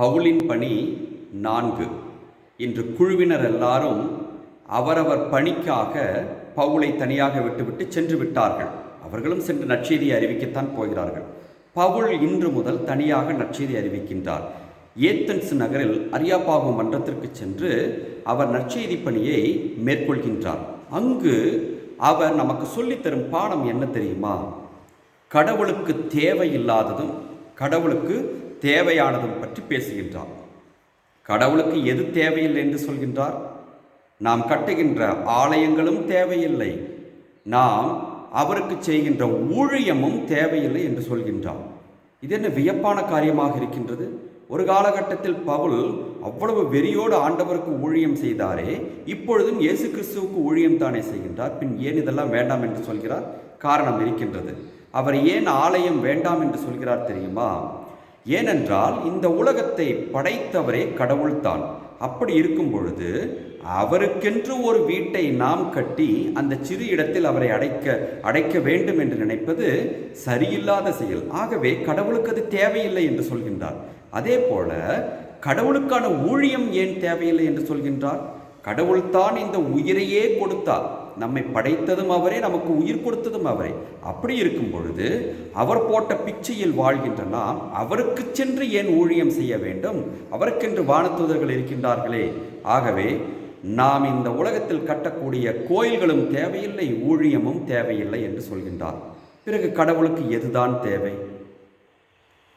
பவுலின் பணி நான்கு. இன்று குழுவினர் எல்லாரும் அவரவர் பணிக்காக பவுலை தனியாக விட்டுவிட்டு சென்று விட்டார்கள். அவர்களும் சென்று நற்செய்தியை அறிவிக்கத்தான் போகிறார்கள். பவுல் இன்று முதல் தனியாக நற்செய்தி அறிவிக்கின்றார். ஏத்தன்ஸ் நகரில் அரியாபாகு மன்றத்திற்கு சென்று அவர் நற்செய்தி பணியை மேற்கொள்கின்றார். அங்கு அவர் நமக்கு சொல்லித்தரும் பாடம் என்ன தெரியுமா? கடவுளுக்கு தேவையில்லாததும் கடவுளுக்கு தேவையானதும் பற்றி பேசுகின்றார். கடவுளுக்கு எது தேவையில்லை என்று சொல்கின்றார்? நாம் கட்டுகின்ற ஆலயங்களும் தேவையில்லை. நாம் அவருக்கு செய்கின்ற ஊழியமும் தேவையில்லை என்று சொல்கின்றார். இது என்ன வியப்பான காரியமாக இருக்கின்றது? ஒரு காலகட்டத்தில் பவுல் அவ்வளவு வெறியோடு ஆண்டவருக்கு ஊழியம் செய்தாரே இப்பொழுதும் இயேசு கிறிஸ்துவுக்கு ஊழியம் தானே செய்கின்றார். பின் ஏன் இதெல்லாம் வேண்டாம் என்று சொல்கிறார்? காரணம் இருக்கின்றது. அவர் ஏன் ஆலயம் வேண்டாம் என்று சொல்கிறார் தெரியுமா? ஏனென்றால் இந்த உலகத்தை படைத்தவரே கடவுள்தான் அப்படி இருக்கும் பொழுது அவருக்கென்று ஒரு வீட்டை நாம் கட்டி அந்த சிறு இடத்தில் அவரை அடைக்க அடைக்க வேண்டும் என்று நினைப்பது சரியில்லாத செயல். ஆகவே கடவுளுக்கு அது தேவையில்லை என்று சொல்கின்றார். அதே போல கடவுளுக்கான ஊழியம் ஏன் தேவையில்லை என்று சொல்கின்றார்? கடவுள்தான் இந்த உயிரையே கொடுத்தார். நம்மை படைத்ததும் அவரே நமக்கு உயிர் கொடுத்ததும் அவரே. அப்படி இருக்கும் பொழுது அவர் போட்ட பிச்சையில் வாழ்கின்ற நாம் அவருக்கு சென்று ஏன் ஊழியம் செய்ய வேண்டும்? அவருக்கென்று வானத்தூதர்கள் இருக்கின்றார்களே. ஆகவே நாம் இந்த உலகத்தில் கட்டக்கூடிய கோயில்களும் தேவையில்லை ஊழியமும் தேவையில்லை என்று சொல்கின்றார். பிறகு கடவுளுக்கு எதுதான் தேவை?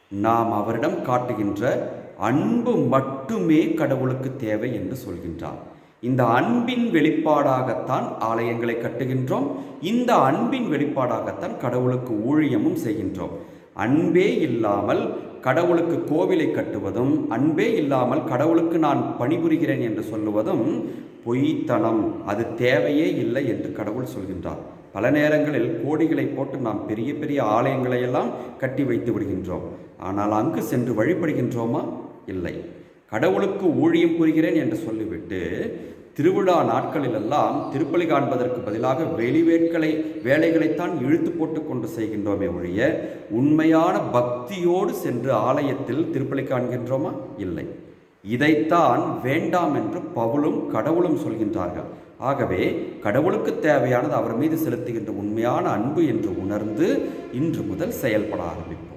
நாம் அவரிடம் காட்டுகின்ற அன்பு மட்டுமே கடவுளுக்கு தேவை என்று சொல்கின்றார். இந்த அன்பின் வெளிப்பாடாகத்தான் ஆலயங்களை கட்டுகின்றோம். இந்த அன்பின் வெளிப்பாடாகத்தான் கடவுளுக்கு ஊழியமும் செய்கின்றோம். அன்பே இல்லாமல் கடவுளுக்கு கோவிலை கட்டுவதும் அன்பே இல்லாமல் கடவுளுக்கு நான் பணிபுரிகிறேன் என்று சொல்லுவதும் பொய்த்தனம். அது தேவையே இல்லை என்று கடவுள் சொல்கின்றார். பல நேரங்களில் கோடிகளை போட்டு நாம் பெரிய பெரிய ஆலயங்களையெல்லாம் கட்டி வைத்து விடுகின்றோம். ஆனால் அங்கு சென்று வழிபடுகின்றோமா? இல்லை. கடவுளுக்கு ஊழியம் புரிகிறேன் என்று சொல்லிவிட்டு திருவிழா நாட்களிலெல்லாம் திருப்பலி காண்பதற்கு பதிலாக வெளிவேட்களை வேலைகளைத்தான் இழுத்து போட்டு கொண்டு செய்கின்றோமே ஒழிய உண்மையான பக்தியோடு சென்று ஆலயத்தில் திருப்பலி காண்கின்றோமா? இல்லை. இதைத்தான் வேண்டாம் என்று பவுலும் கடவுளும் சொல்கின்றார்கள். ஆகவே கடவுளுக்கு தேவையானது அவர் மீது செலுத்துகின்ற உண்மையான அன்பு என்று உணர்ந்து இன்று முதல் செயல்பட ஆரம்பிப்போம்.